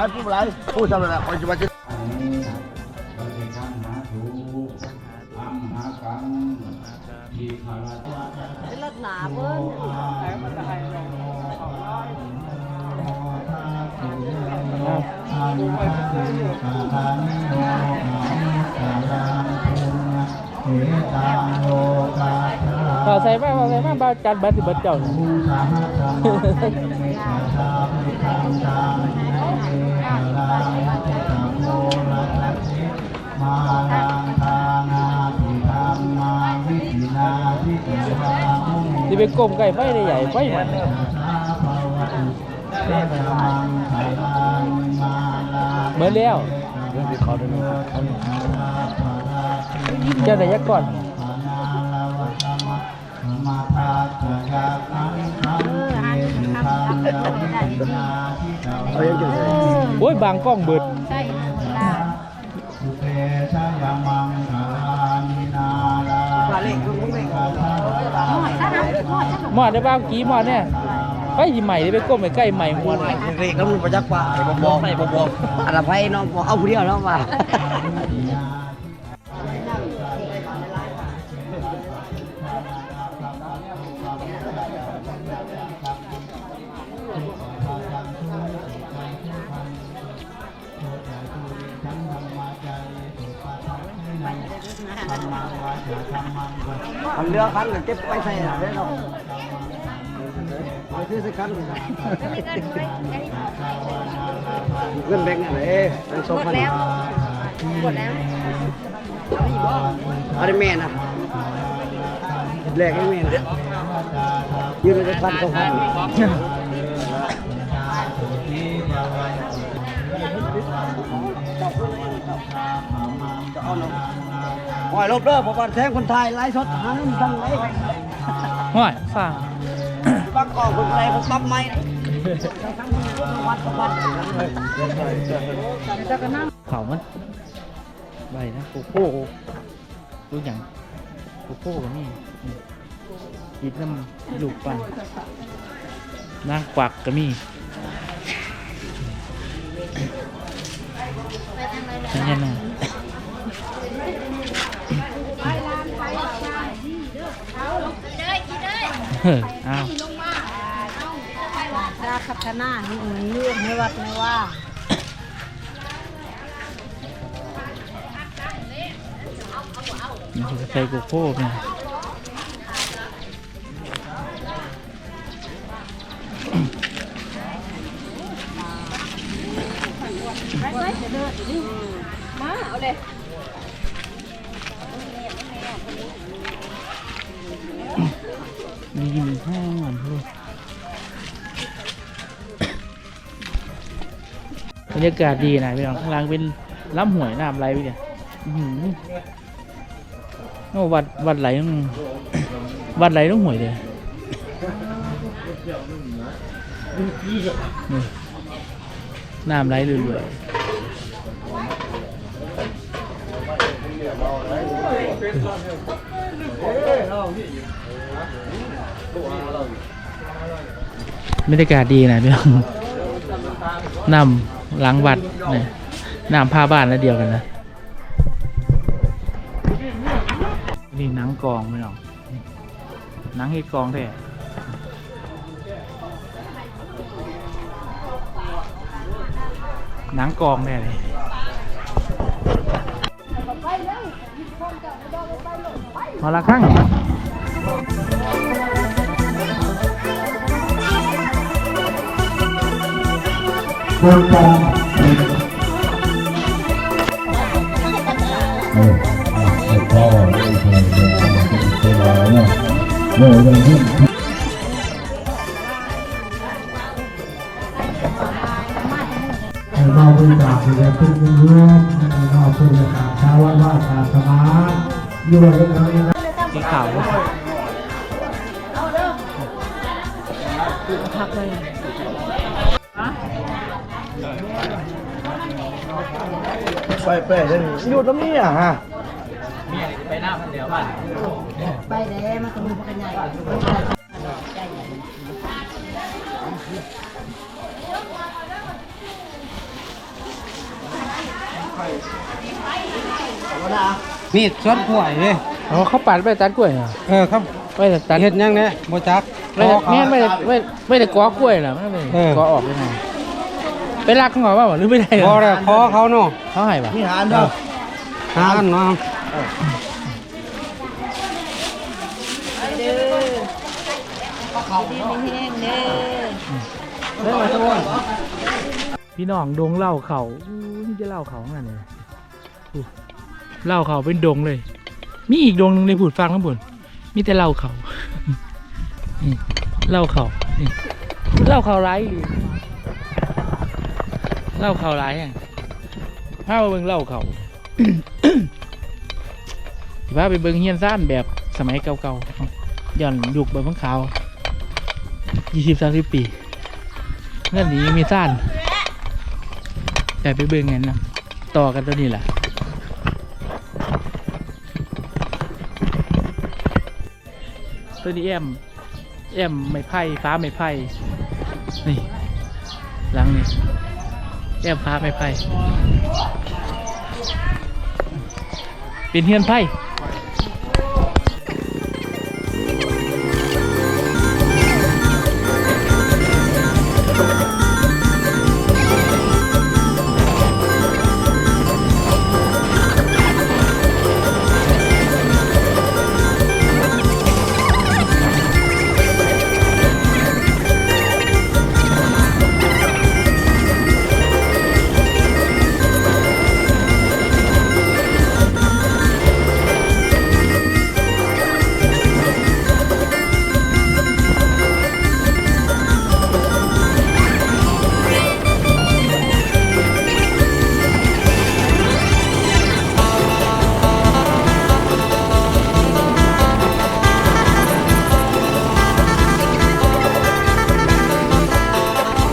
ายพูดอะไรพูดทำอะไรคอยจะมาจะปฏิคันาถูอัมหากังทีขาราชรถหนาเบิ้ลต่อใส่มาต่อใส่มาบาจัดบัตรสิเบัตรเจ้า ก้มไก่ไฟได้ใหญ่ไฟมันเตตมังไทลังมาลาเมื่อแล้วเรื่องที่เขาด้รู้เขาเนี่ยเจ้าไหนยักก่อนเอายังจะใส่โอ้ยบางกล้องเบิดใช่ลา หน่อยถ้าหมอดได้บ้างกี่หมอดเนี่ยไฟสิใหม่ได้ไปก้มไปใกล้ใหม่หัวนี่เรียกแล้วมึงประจักษ์ว่าไอ้บอมไอ้บอมอันดับไพ่น้องบอกเอาผู้เดียวน้องว่า มันเรือกคันก็เก็บไปใส่หน่อยได้หรอกเอาที่สักคันเงินแบงค์อะไรแบงค์สองหมพัดนแล้วหมดแล้วอาได้แม่นะแรกให้แม่นะยืนในพันสองพันจะเอาหน่อย หอยลบเด้อผมวันแทงคนไทยไล่สดหาเงินทั้งไหนห้อยฟังบางกอกคนไรผมปั๊บไม่วัดวัดเผามันใบนะโกโก้รู้อย่างโกโก้ก็มีนี่กินน้ำลูกปั่นนางกวักก็มีนั่นยังไงเฮ้ย อ้าวราคัฒนานี่เรื่องไม่วัดไม่ว่านี่คือใส่โกโก้เนี่ยมีกินแห้งมันพูดบรรยากาศดีนะพี่น้องข้างล่างเป็นลำห้วยน้ำไหลไปเนี่ยโอ้วัดวัดไหลต้องวัดไหลต้องห่วยเลยน้ำไหลเรื่อยๆ บรรยากาศดีนะพี่น้องนำหลังวัดเนี่ยน้ำผ้าบ้านแล้วเดียวกันนะนี่นังกองพี่น้องนังเฮ็ดกองแท้หนังกองแท้เลยมาละครั้ง โดยการเออเอาพ่อเออเออเออเออเนาะเออเออเออให้เราบริจาคให้แก่ทุกเรื่องให้เราช่วยกันชาวบ้านชาวสมาอยู่ด้วยกันเลยนะสีขาว ไปแปะเลยอยู่ตรงนี้อะฮะไปหน้าเดี๋ยวบ้านไปเลยมันก็มีพวกกันใหญ่มีดสดกล้วยเลยอ๋อเขาปัดไปตัดกล้วยเหรอเออครับไปแต่ตัดเฮ็ดยังเนี่ยบ่จักไม่ได้แม่นไม่ได้ไม่ไม่ได้กอกล้วยเหรอไม่ได้เออกอออกยังไง ไปรักเขาเหรอว่าหรือไม่ได้เหรพออแล้วขอเขาเนาะเขาให้ปะนี่หานเด้อหานเนาะดีไม่แห้งเด้อเด้อทุกคนพี่น้องดงเหล่าเขาอู้นี่จะเหล่าเขาขนาดไหนอู้เหล่าเขาเป็นดงเลย มีอีกดงหนึ่งในผุดฟังข้างบนมีแต่เหล่าเขานี่เหล่าเขานี่เหล่าเขาร้ายหรือ เล่าเขาร้ายอะพาไปเบิ่งเล่าเขาสิพาไปเบิ่งเฮียนซ่านแบบสมัยเก่าๆย้อนยุคแบบพังขาวยี่สิบสามสิบปีเงื่อนนี้มีซ่านแต่ไปเบิ่งกันนะต่อกันตัวนี้แหละตัวนี้แอมแอมไม่ไผ่ฟ้าไม่ไผ่นี่หลังนี่ แอมฟ้าไม่ไปเป็นเฮียนไพ่